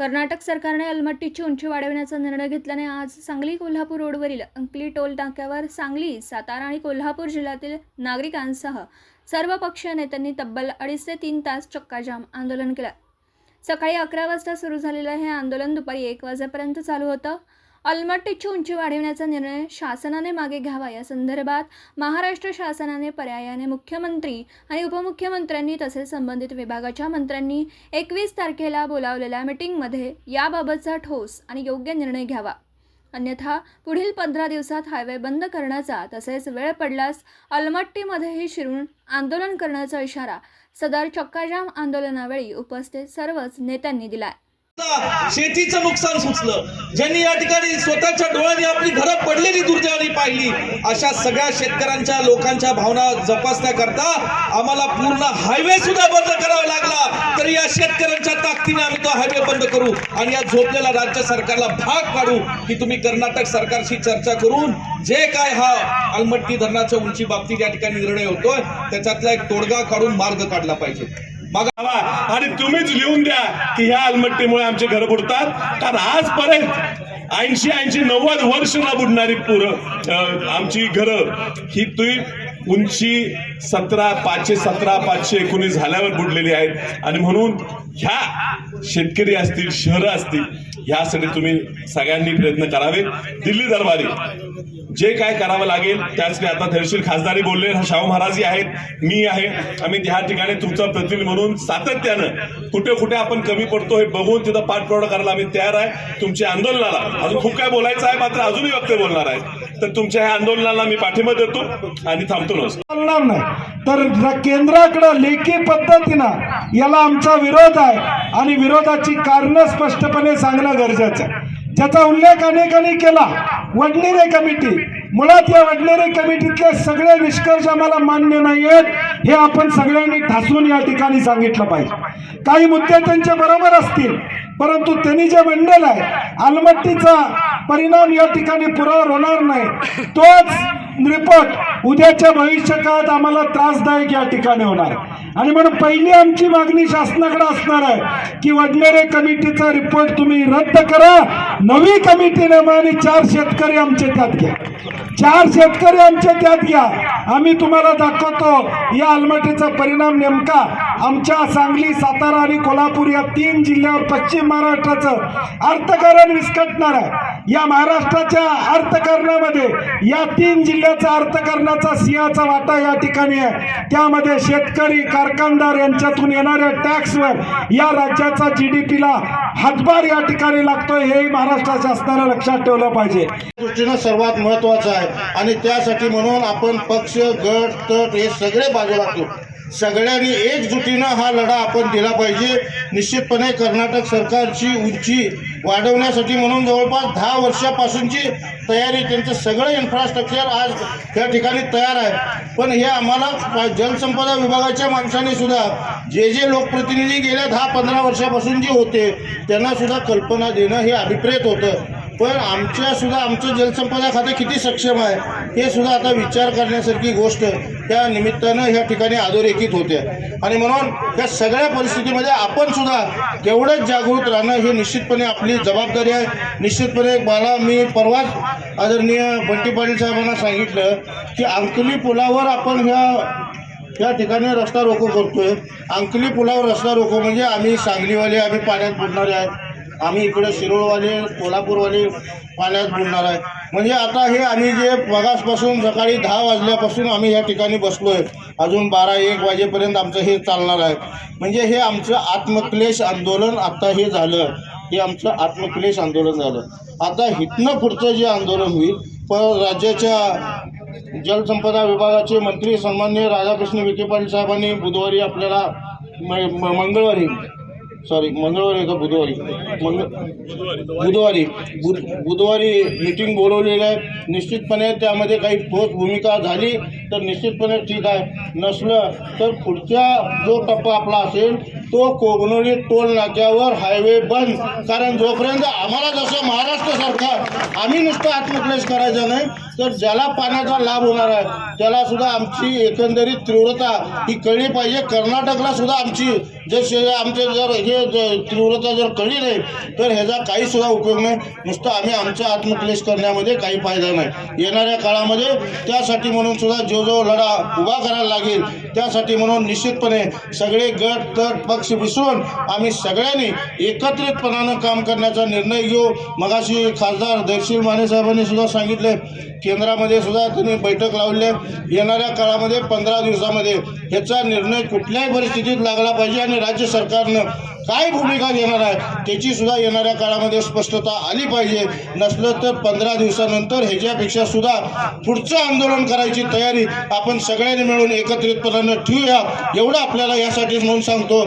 कर्नाटक सरकारने अलमट्टीची उंची वाढविण्याचा निर्णय घेतल्याने आज सांगली कोल्हापूर रोडवरील अंकली टोल नाक्यावर सांगली सातारा आणि कोल्हापूर जिल्ह्यातील नागरिकांसह सर्व पक्षीय नेत्यांनी तब्बल अडीच ते तीन तास चक्काजाम आंदोलन केलं. सकाळी अकरा वाजता सुरू झालेलं हे आंदोलन दुपारी एक वाजेपर्यंत चालू होतं. अलमट्टीची उंची वाढवण्याचा निर्णय शासनाने मागे घ्यावा. या संदर्भात महाराष्ट्र शासनाने पर्यायाने मुख्यमंत्री आणि उपमुख्यमंत्र्यांनी तसेच संबंधित विभागाच्या मंत्र्यांनी एकवीस तारखेला बोलावलेल्या मिटिंगमध्ये याबाबतचा ठोस आणि योग्य निर्णय घ्यावा. अन्यथा पुढील पंधरा दिवसात हायवे बंद करण्याचा तसेच वेळ पडल्यास अलमट्टीमध्येही शिरून आंदोलन करण्याचा इशारा सदर चक्काजाम आंदोलनावेळी उपस्थित सर्वच नेत्यांनी दिलाय. शेतीचं नुकसान सुचलं. ज्यांनी या ठिकाणी स्वतःच्या डोळ्यांनी आपली घरं पडलेली दुर्दैवानी पाहिली अशा सगळ्या शेतकऱ्यांच्या लोकांच्या भावना जपासण्याकरता आम्हाला पूर्ण हायवे सुद्धा बंद करावा लागला. तरी या शेतकऱ्यांच्या ताकदीने आम्ही तो हायवे बंद करू आणि या झोपलेल्या राज्य सरकारला भाग पाडू की तुम्ही कर्नाटक सरकारशी चर्चा करून जे काय हा अलमट्टी धरणाच्या उंची बाबतीत या ठिकाणी निर्णय होतोय त्याच्यातला एक तोडगा काढून मार्ग काढला पाहिजे. बघावा आणि तुम्हीच लिहून द्या की ह्या अलमट्टीमुळे आमचे घर बुडतात. कारण आजपर्यंत ऐंशी ऐंशी नव्वद वर्ष बुडणारी पुरं आमची घरं ही तुम्ही उंची सतरा पाचशे सतरा पाचशे एकोणीस झाल्यावर बुडलेली आहेत. आणि म्हणून ह्या शेतकरी असतील शहरं असतील ह्यासाठी तुम्ही सगळ्यांनी प्रयत्न करावे दिल्ली दरबारी जे काय करावं लागेल त्यासाठी आता धैर्यशील खासदारी बोलले शाहू महाराजही आहेत मी आहे. आम्ही ह्या ठिकाणी तुमचा प्रतिनिधी म्हणून सातत्यानं कुठे कुठे आपण कमी पडतो हे बघून तिथं पाठपुरावा करायला आम्ही तयार आहे. तुमच्या आंदोलनाला अजून खूप काय बोलायचं आहे मात्र अजूनही वक्ते बोलणार आहे तर तुमच्या ह्या आंदोलनाला मी पाठिंबा देतो आणि थांबतो चालणार नाही. तर केंद्राकडं लेखी पद्धतीनं याला आमचा विरोध आहे आणि विरोधाची कारणं स्पष्टपणे सांगणं गरजेचं आहे. ज्याचा उल्लेख अनेकांनी केला वडनेरे कमिटी. मुळात या वडनेरे कमिटीतले सगळे निष्कर्ष आम्हाला मान्य नाही आहेत हे आपण सगळ्यांनी ठासून या ठिकाणी सांगितलं पाहिजे. काही मुद्दे त्यांच्या बरोबर असतील परंतु त्यांनी जे मंडल आहे आलमट्टीचा परिणाम या ठिकाणी पुरावर होणार नाही. तोच निपट उद्याच्या भविष्य काळात आम्हाला त्रासदायक या ठिकाणी होणार. आणि म्हणून पहिली आमची मागणी शासनाकडे असणार आहे की वडनेरे कमिटीचा रिपोर्ट तुम्ही रद्द करा नवी कमिटी नेमा आणि चार शेतकरी आमचे त्यात घ्या. चार शेतकरी आमच्या त्यात घ्या. आम्ही तुम्हाला दाखवतो या अलमटीचा परिणाम नेमका आमच्या सांगली सातारा आणि कोल्हापूर या तीन जिल्ह्यावर पश्चिम महाराष्ट्राचं अर्थकारण विस्कटणार आहे. या महाराष्ट्राच्या अर्थकारणामध्ये या तीन जिल्ह्याचा अर्थकारणाचा सिंहाचा वाटा या ठिकाणी आहे. त्यामध्ये शेतकरी कारखानदार यांच्यातून येणाऱ्या टॅक्सवर या राज्याचा जी डी पीला हातभार या ठिकाणी लागतोय हे महाराष्ट्र शासनाला लक्षात ठेवलं पाहिजे. दृष्टीनं सर्वात महत्वाचं आहे. आणि त्यासाठी म्हणून आपण पक्ष गट तट हे सगळे बाजूला सगळ्यांनी एकजुटीनं हा लढा आपण दिला पाहिजे. निश्चितपणे कर्नाटक सरकारची उंची वाढवण्यासाठी म्हणून जवळपास दहा वर्षापासूनची तयारी त्यांचं सगळं इन्फ्रास्ट्रक्चर आज त्या ठिकाणी तयार आहे. पण हे आम्हाला जलसंपदा विभागाच्या माणसाने सुद्धा जे जे लोकप्रतिनिधी गेल्या दहा पंधरा वर्षापासून जे होते त्यांना सुद्धा कल्पना देणं हे अभिप्रेत होतं. पण आमच्या सुद्धा आमचं जलसंपदा खातं किती सक्षम आहे हे सुद्धा आता विचार करण्यासारखी गोष्ट त्या निमित्तानं ह्या ठिकाणी अधोरेखित होते. आणि म्हणून या सगळ्या परिस्थितीमध्ये आपण सुद्धा तेवढंच जागृत राहणं हे निश्चितपणे आपली जबाबदारी आहे. निश्चितपणे मला मी परवाच आदरणीय बंटी पाटील साहेबांना सांगितलं की अंकली पुलावर आपण ह्या या ठिकाणी रस्ता रोको करतोय. अंकली पुलावर रस्ता रोको म्हणजे आम्ही सांगलीवाले आम्ही पाण्यात बुडणारे आहेत. आम्ही इकडे शिरोळवाले कोल्हापूरवाले पाण्यात बुडणार आहे. म्हणजे आता हे आम्ही जे मगासपासून सकाळी दहा वाजल्यापासून आम्ही या ठिकाणी बसलो आहे अजून बारा एक वाजेपर्यंत आमचं हे चालणार आहे. म्हणजे हे आमचं आत्मक्लेश आंदोलन आता हे झालं. हे आमचं आत्मक्लेश आंदोलन झालं. आता इथनं पुढचं जे आंदोलन होईल प राज्याच्या जलसंपदा विभागाचे मंत्री सन्मान्य राधाकृष्ण विखे पाटील साहेबांनी बुधवारी आपल्याला म- मंगळवारी सॉरी मंगळवारी का बुधवारी? मंगळ बुधवारी. बुध बुधवारी मीटिंग बोलवलेली आहे. निश्चितपणे त्यामध्ये काही ठोस भूमिका झाली तर निश्चितपणे ठीक आहे. नसलं तर पुढच्या जो टप्पा आपला असेल तो कोगनोळी टोल नाक्यावर हायवे बंद. कारण जोपर्यंत आम्हाला जसं महाराष्ट्र सरकार आम्ही नुसतं आत्मक्लेश करायचा नाही तर ज्याला पाण्याचा लाभ होणार आहे त्याला सुद्धा आमची एकंदरीत तीव्रता ही कळली पाहिजे. कर्नाटकला सुद्धा आमची जे शे- आमचे जर हे तीव्रता जर कळली नाही तर ह्याचा काही सुद्धा उपयोग नाही. नुसतं आम्ही आमचा आत्मक्लेश करण्यामध्ये काही फायदा नाही. येणाऱ्या काळामध्ये त्यासाठी म्हणून सुद्धा जो जो लढा उभा करायला लागेल त्यासाठी म्हणून निश्चितपणे सगळे गट तट पक्ष विसरून आम्ही सगळ्यांनी एकत्रितपणानं काम करण्याचा निर्णय घेऊ. मगाशी खासदार दर्शील माने साहेबांनी सुद्धा सांगितले केंद्रामध्ये सुद्धा त्यांनी बैठक लावली. येणाऱ्या काळामध्ये पंधरा दिवसामध्ये ह्याचा निर्णय कुठल्याही परिस्थितीत लागला पाहिजे आणि राज्य सरकारनं काय भूमिका घेणार आहे त्याची सुद्धा येणाऱ्या काळामध्ये स्पष्टता आली पाहिजे. नसलं तर पंधरा दिवसानंतर ह्याच्यापेक्षा सुद्धा पुढचं आंदोलन करायची तयारी आपण सगळ्यांनी मिळून एकत्रितपणानं ठेवूया. एवढं आपल्याला यासाठीच म्हणून सांगतो.